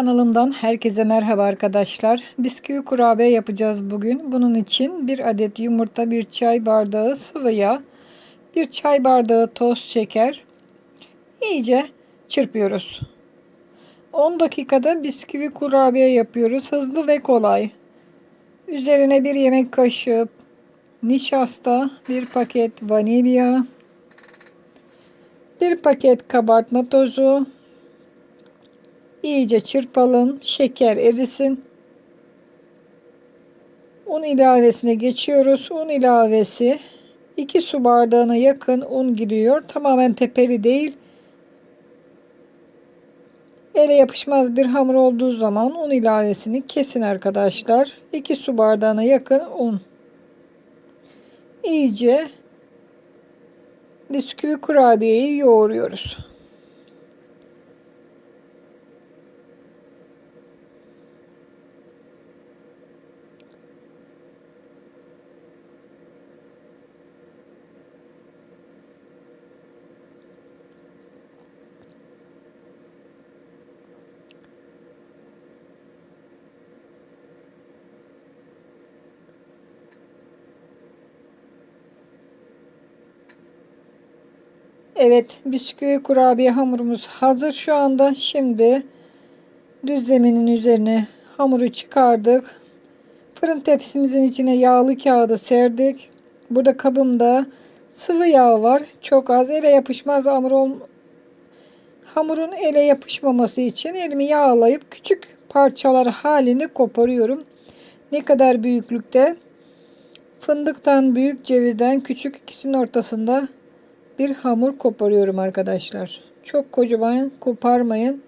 Kanalımdan herkese merhaba arkadaşlar. Bisküvi kurabiye yapacağız bugün. Bunun için bir adet yumurta, bir çay bardağı sıvı yağ, bir çay bardağı toz şeker iyice çırpıyoruz. 10 dakikada bisküvi kurabiye yapıyoruz. Hızlı ve kolay. Üzerine bir yemek kaşığı nişasta, bir paket vanilya, bir paket kabartma tozu, İyice çırpalım. Şeker erisin. Un ilavesine geçiyoruz. Un ilavesi 2 su bardağına yakın un giriyor. Tamamen tepeli değil. Ele yapışmaz bir hamur olduğu zaman un ilavesini kesin arkadaşlar. 2 su bardağına yakın un. İyice bisküvi kurabiyeyi yoğuruyoruz. Evet bisküvi kurabiye hamurumuz hazır şu anda. Şimdi düz zeminin üzerine hamuru çıkardık. Fırın tepsimizin içine yağlı kağıdı serdik. Burada kabımda sıvı yağ var. Çok az ele yapışmaz hamur ol hamurun ele yapışmaması için elimi yağlayıp küçük parçalar halini koparıyorum. Ne kadar büyüklükte? Fındıktan büyük cevizden küçük ikisinin ortasında bir hamur koparıyorum arkadaşlar. Çok kocaman koparmayın.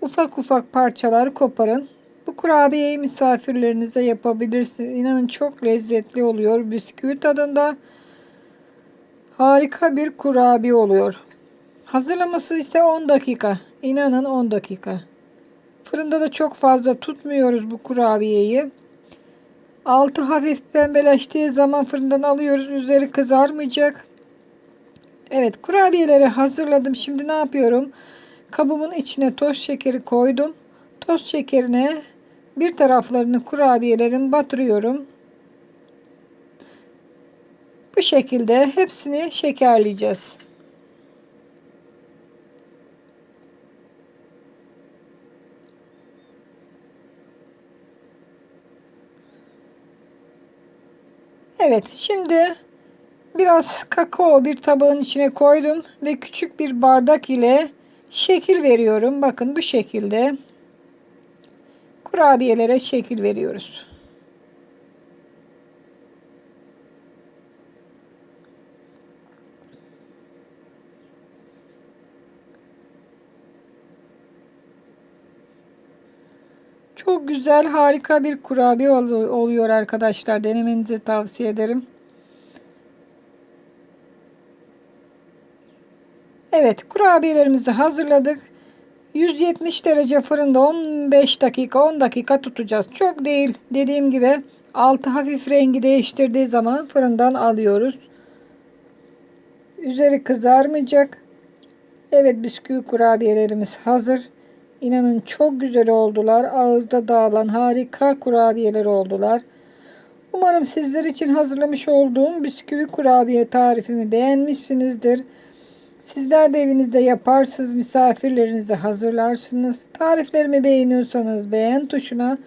Ufak ufak parçalar koparın. Bu kurabiyeyi misafirlerinize yapabilirsiniz. İnanın çok lezzetli oluyor. Bisküvi tadında harika bir kurabiye oluyor. Hazırlaması ise 10 dakika. İnanın 10 dakika. Fırında da çok fazla tutmuyoruz bu kurabiyeyi. Altı hafif pembeleştiği zaman fırından alıyoruz. Üzeri kızarmayacak. Evet kurabiyeleri hazırladım. Şimdi ne yapıyorum? Kabımın içine toz şekeri koydum. Toz şekerine bir taraflarını kurabiyelerin batırıyorum. Bu şekilde hepsini şekerleyeceğiz. Evet şimdi Biraz kakao bir tabağın içine koydum ve küçük bir bardak ile şekil veriyorum. Bakın bu şekilde kurabiyelere şekil veriyoruz. Çok güzel, harika bir kurabiye oluyor arkadaşlar. Denemenizi tavsiye ederim. Evet kurabiyelerimizi hazırladık. 170 derece fırında 15 dakika 10 dakika tutacağız. Çok değil dediğim gibi altı hafif rengi değiştirdiği zaman fırından alıyoruz. Üzeri kızarmayacak. Evet bisküvi kurabiyelerimiz hazır. İnanın çok güzel oldular. Ağızda dağılan harika kurabiyeler oldular. Umarım sizler için hazırlamış olduğum bisküvi kurabiye tarifimi beğenmişsinizdir. Sizler de evinizde yaparsınız, misafirlerinize hazırlarsınız. Tariflerimi beğeniyorsanız beğen tuşuna,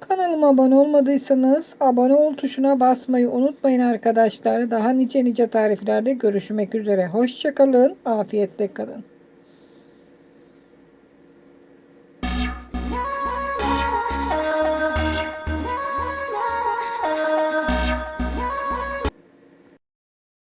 kanalıma abone olmadıysanız abone ol tuşuna basmayı unutmayın arkadaşlar. Daha nice nice tariflerde görüşmek üzere. Hoşçakalın, afiyetle kalın.